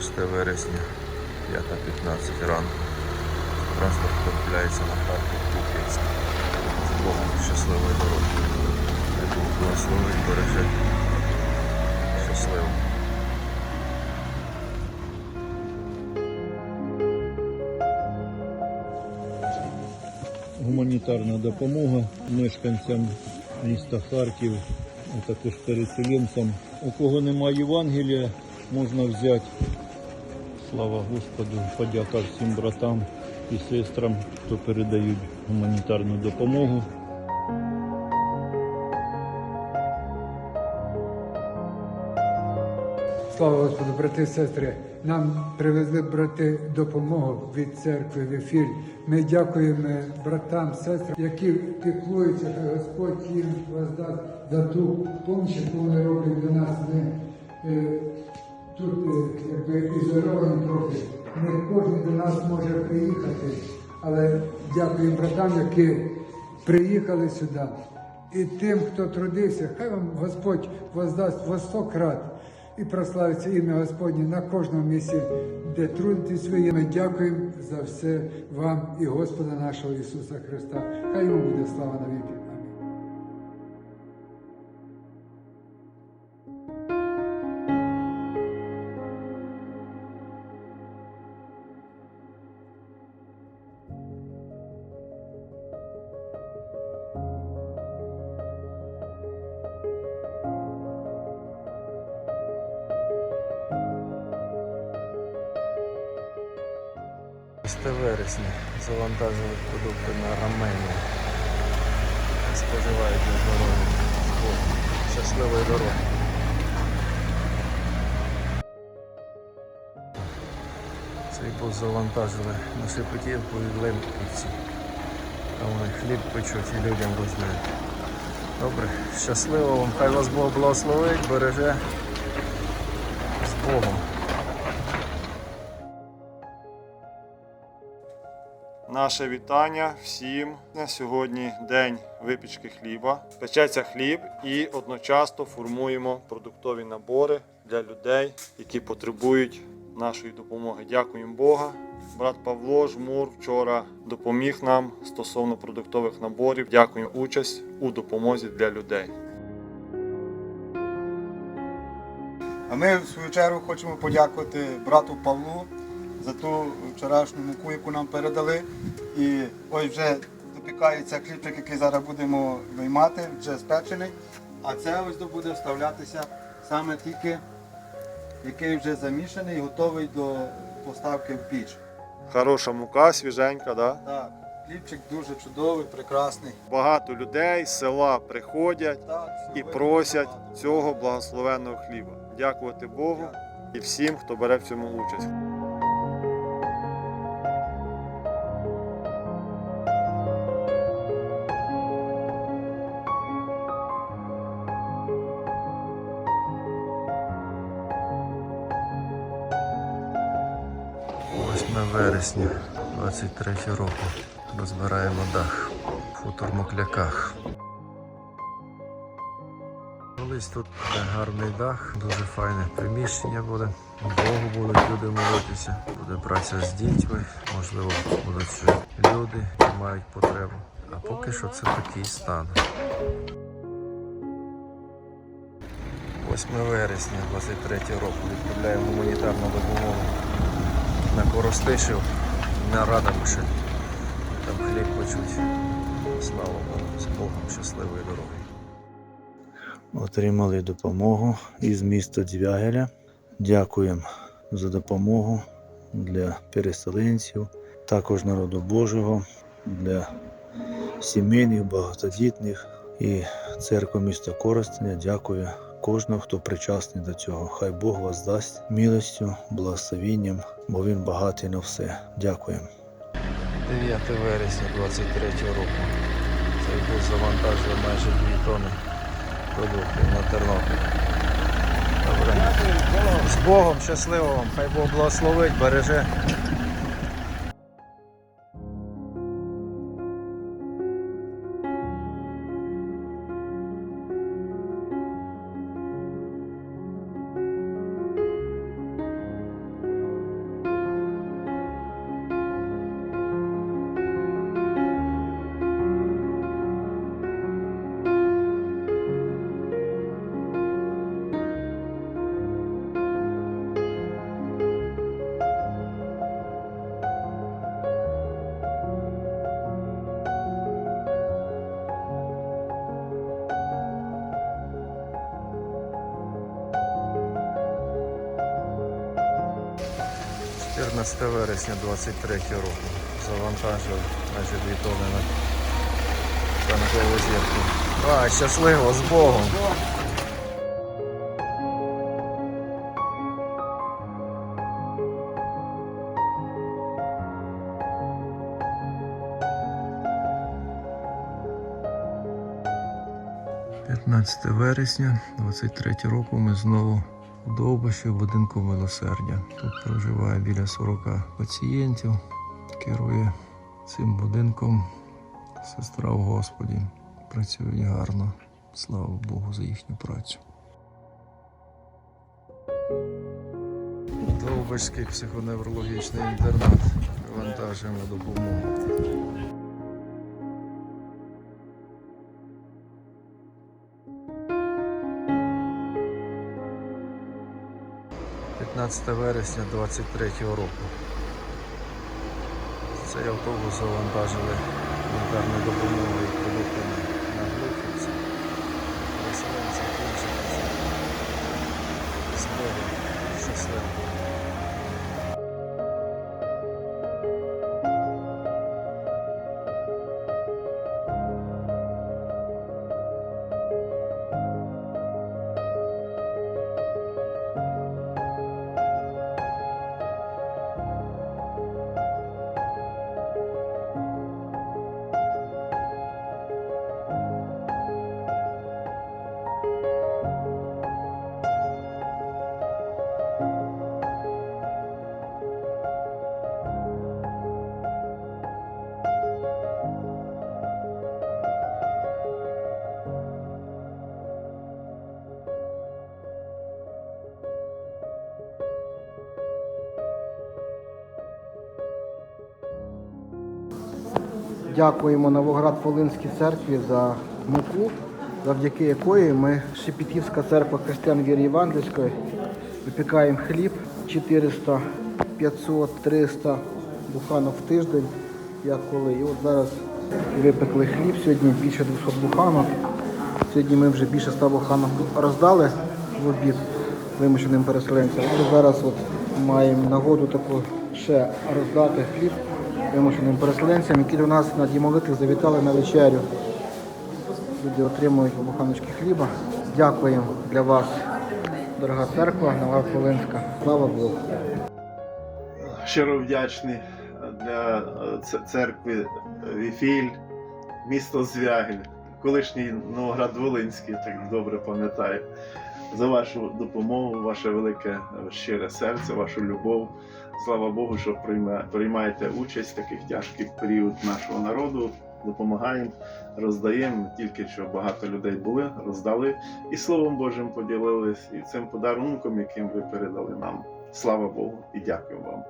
6 вересня, 5.15 ранку. Транспорт потрапляється на Харків Куп'янськ. З Богом щасливої дороги. Хай Бог благословить, береже. Щасливо. гуманітарна допомога мешканцям міста Харків, а також переселенцям. У кого немає Євангелія, можна взяти. Слава Господу, подяка всім братам і сестрам, хто передають гуманітарну допомогу. Слава Господу, брати і сестри. Нам привезли брати допомогу від церкви в ефір. Ми дякуємо братам, сестрам, які піклуються, хай Господь їм воздасть за ту допомогу, яку вони роблять до нас. Ми е, тут е, якби ізольовані трохи. Не кожен до нас може приїхати, але дякуємо братам, які приїхали сюди. І тим, хто трудився, хай вам Господь воздасть во сто крат і прославиться ім'я Господнє на кожному місці, де трудитесь ви. Ми дякуємо за все вам і Господа нашого Ісуса Христа. Хай йому буде слава навіки. Амінь. Шесте вересня завантажили продукти на Арменію. Споживають на здоров'я. Щасливої дороги. Цей бус завантажили на Шепетівку і Лемківці. Там вони хліб печуть і людям роздають. Добре, щасливо вам, хай вас Бог благословить, береже з Богом. Наше вітання всім. На сьогодні день випічки хліба. Печеться хліб і одночасно формуємо продуктові набори для людей, які потребують нашої допомоги. Дякуємо Бога. Брат Павло Жмур вчора допоміг нам стосовно продуктових наборів. Дякуємо участь у допомозі для людей. А ми в свою чергу хочемо подякувати брату Павлу за ту вчорашню муку, яку нам передали. І ось вже допікається хлібчик, який зараз будемо виймати, вже спечений. А це ось буде вставлятися саме тільки, який вже замішаний і готовий до поставки в піч. Хороша мука, свіженька, да? Так, хлібчик дуже чудовий, прекрасний. Багато людей з села приходять Так, і просять багато. цього благословенного хліба. Дякувати Богу і всім, хто бере в цьому участь. – 8 вересня 23 року. Розбираємо дах в футурмокляках. Колись тут гарний дах, дуже файне приміщення буде. Богу будуть люди молитися, буде праця з дітьми, можливо, будуть ще люди, які мають потребу. А поки що це такий стан. 8 вересня 23 року відправляємо гуманітарну допомогу на Коростишів, на Радомише. Там хліб печуть. Слава Богу, з Богом щасливої дороги. Отримали допомогу із міста Дзвягеля. Дякуємо за допомогу для переселенців, також народу Божого, для сімейних, багатодітних і церква міста Коростеня дякує кожному, хто причасний до цього. Хай Бог вас дасть милостю, благословінням, бо він багатий на все. Дякуємо. 9 вересня 23 року. Цей бус завантажує майже 2 тонни продуктів на Тернопіль. Добре. З Богом, щасливо вам, хай Бог благословить, береже. 15 вересня 23 року. Завантажили майже 2 тонни на танкову зірку. А, щасливо, з Богом! «15 вересня 23 року ми знову у Довбищі в будинку милосердя. Тут проживає біля 40 пацієнтів. Керує цим будинком сестра в Господі. Працюють гарно. Слава Богу за їхню працю. Довбиський психоневрологічний інтернат. Вантажуємо допомогу. – 15 вересня 23 року. Цей автобус завантажили гуманітарною допомогою і продуктами на Глухівці. Переселенці кінчилися. З Богом щасливо. Дякуємо Новоград Волинській церкві за муку, завдяки якої ми, Шепетівська церква християн віри Євангельської, випікаємо хліб 400, 500, 300 буханок в тиждень, як коли. І от зараз випекли хліб, сьогодні більше 200 буханок. Сьогодні ми вже більше 100 буханок роздали в обід вимушеним переселенцям. Зараз от маємо нагоду таку ще роздати хліб вимушеним переселенцям, які до нас на Дімолитих завітали на вечерю. Люди отримують буханочки хліба. Дякуємо для вас, дорога церква, Нова Волинська. Слава Богу. щиро вдячний для е, церкви Віфіль, місто Звягель, колишній Новоград Волинський, так добре пам'ятаю, за вашу допомогу, ваше велике е, щире серце, вашу любов. Слава Богу, що приймаєте участь в таких тяжких період нашого народу. Допомагаємо, роздаємо тільки що багато людей були, роздали і Словом Божим поділились, і цим подарунком, яким ви передали нам. Слава Богу і дякую вам.